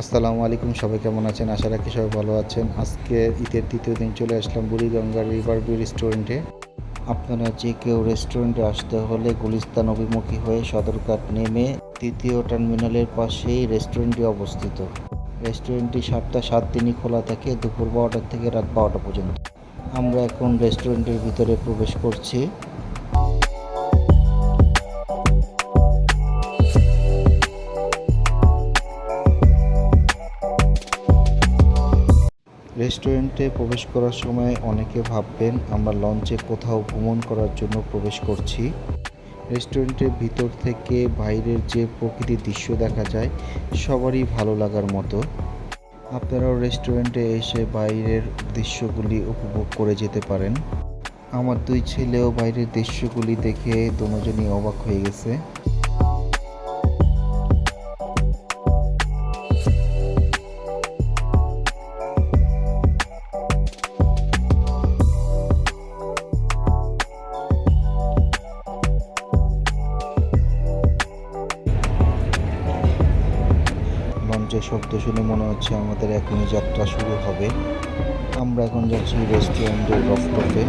আসসালামু আলাইকুম, সবাই কেমন আছেন? আশা রাখি সবাই ভালো আছেন। আজকে ঈদের তৃতীয় দিন চলে আসলাম বুড়িগঙ্গা রিভার ভিউ রেস্টুরেন্টে আপনারা যে কেউ রেস্টুরেন্টে আসতে হলে গুলিস্তান অভিমুখী হয়ে সদরঘাট নেমে তৃতীয় টার্মিনালের পাশেই রেস্টুরেন্টটি অবস্থিত। রেস্টুরেন্টটি সাতটা সাত দিনই খোলা থাকে, দুপুর বারোটা থেকে রাত বারোটা পর্যন্ত। আমরা এখন রেস্টুরেন্টের ভিতরে প্রবেশ করছি। রেস্টুরেন্টে প্রবেশ করার সময় অনেকে ভাববেন, আমরা লঞ্চে কোথাও ভ্রমণ করার জন্য প্রবেশ করছি। রেস্টুরেন্টের ভিতর থেকে বাইরের যে প্রকৃতির দৃশ্য দেখা যায়, সবারই ভালো লাগার মতো। আপনারাও রেস্টুরেন্টে এসে বাইরের দৃশ্যগুলি উপভোগ করে যেতে পারেন। আমার দুই ছেলেও বাইরের দৃশ্যগুলি দেখে দুজনই অবাক হয়ে গেছে। লঞ্চের শব্দ শুনে মনে হচ্ছে আমাদের এখনই যাত্রা শুরু হবে। আমরা এখন যাচ্ছি রেস্টুরেন্টের রফটপে।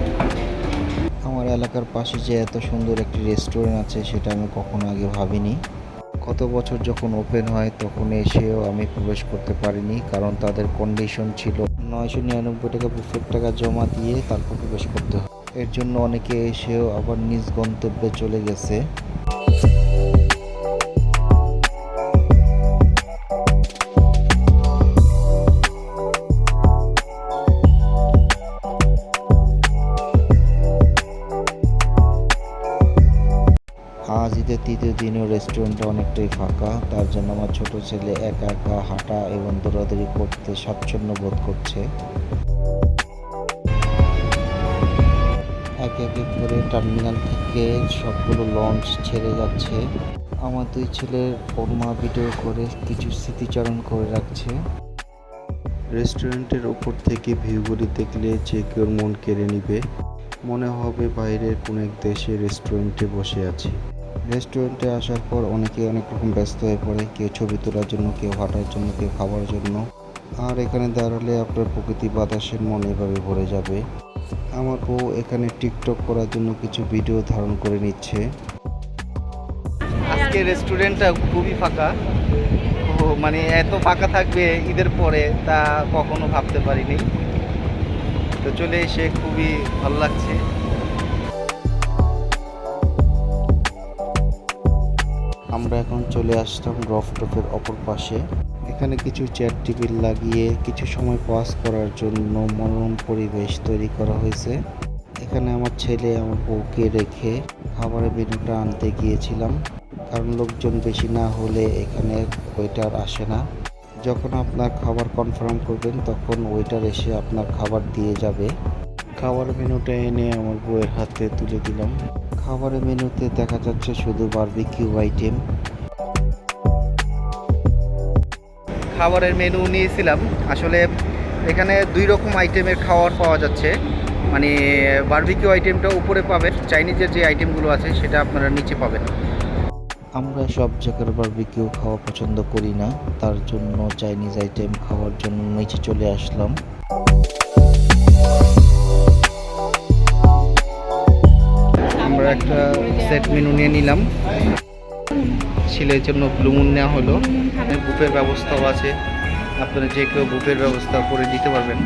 আমার এলাকার পাশে যে এত সুন্দর একটি রেস্টুরেন্ট আছে, সেটা আমি কখনো আগে ভাবিনি। গত বছর যখন ওপেন হয়, তখন এসেও আমি প্রবেশ করতে পারিনি, কারণ তাদের কন্ডিশন ছিল নয়শো নিরানব্বই টাকা বুফের টাকা জমা দিয়ে তারপর প্রবেশ করতে হয়। এর জন্য অনেকে এসেও আবার নিজ গন্তব্যে চলে গেছে। তৃতীয় দিনেও রেস্টুরেন্টটা অনেকটাই ফাঁকা। তার জন্য আমার ছোট ছেলে একা একা হাঁটা এবং দৌড়াদৌড়ি করতে স্বাচ্ছন্দ্য বোধ করছে। একে একে করে টার্মিনাল থেকে সবগুলো লঞ্চ ছেড়ে যাচ্ছে। আমার দুই ছেলের ওর ভিডিও করে কিছু স্মৃতিচারণ করে রাখছে। রেস্টুরেন্টের ওপর থেকে ভিউগুলি দেখলে যে কেউ মন কেড়ে নিবে। মনে হবে বাইরের কোনো এক দেশে রেস্টুরেন্টে বসে আছি। রেস্টুরেন্টে আসার পর অনেকে অনেক রকম ব্যস্ত হয়ে পড়ে। কেউ ছবি তোলার জন্য, কেউ হাঁটার জন্য, কেউ খাবার জন্য। আর এখানে দাঁড়ালে আপনার প্রকৃতি বাতাসের মন এভাবে ভরে যাবে। আমার বউ এখানে টিকটক করার জন্য কিছু ভিডিও ধারণ করে নিচ্ছে। আজকে রেস্টুরেন্টটা খুবই ফাঁকা। মানে এত ফাঁকা থাকবে ঈদের পরে তা কখনো ভাবতে পারিনি। তো চলে এসে খুবই ভালো লাগছে। আমরা এখন চলে আসলাম রফটপের অপর পাশে। এখানে কিছু চেয়ার টেবিল লাগিয়ে কিছু সময় পাস করার জন্য মনোরম পরিবেশ তৈরি করা হয়েছে। এখানে আমার ছেলে আমার বউকে রেখে খাবারের মেনুটা আনতে গিয়েছিলাম, কারণ লোকজন বেশি না হলে এখানে ওয়েটার আসে না। যখন আপনার খাবার কনফার্ম করবেন, তখন ওয়েটার এসে আপনার খাবার দিয়ে যাবে। খাবার মেনুটা এনে আমার বউয়ের হাতে তুলে দিলাম। খাবারের মেনুতে দেখা যাচ্ছে শুধু বারবিকিউ আইটেম খাবারের মেনু নিয়েছিলাম। আসলে এখানে দুই রকম আইটেমের খাবার পাওয়া যাচ্ছে। মানে বারবিকিউ আইটেমটা উপরে পাবেন চাইনিজের যে আইটেমগুলো আছে সেটা আপনারা নিচে পাবেন। আমরা সব জায়গার বারবিকিউ খাওয়া পছন্দ করি না তার জন্য চাইনিজ আইটেম খাওয়ার জন্য নিচে চলে আসলাম। একটা সেট মেনু নিয়ে নিলাম। ছেলের জন্য ব্লুমুন নেওয়া হলো। বুফের ব্যবস্থাও আছে। আপনারা যে কেউ বুফের ব্যবস্থা করে দিতে পারবেন।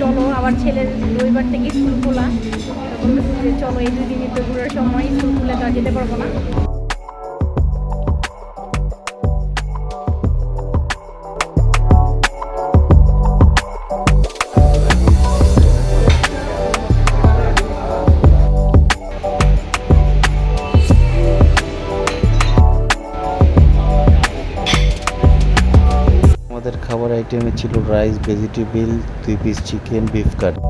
চলো ছেলের রবিবার থেকে খোলা। চলো, এই দুই দিনই তো ঘুরার সময় স্কুল খুলে তো যেতে পারব না। আইটেমে ছিল রাইস, ভেজিটেবিল, দুই পিস চিকেন বিফ কারি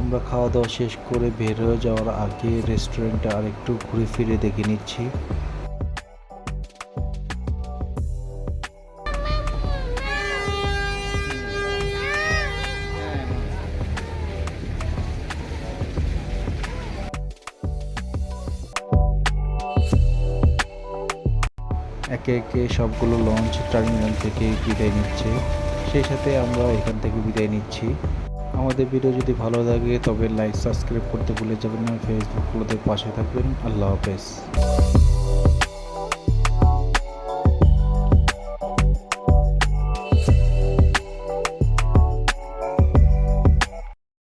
আমরা খাওয়া দাওয়া শেষ করে বের হয়ে যাওয়ার আগে রেস্টুরেন্টটা আরেকটু ঘুরে ফিরে দেখে নিচ্ছি। একে একে সবগুলো লঞ্চ টার্মিনাল থেকে বিদায় নিচ্ছে, সেই সাথে আমরা এখান থেকে বিদায় নিচ্ছি। আমাদের ভিডিও যদি ভালো লাগে, তবে লাইক সাবস্ক্রাইব করতে ভুলে যাবেন না। ফেসবুকগুলোতে পাশে থাকবেন। আল্লাহ হাফেজ।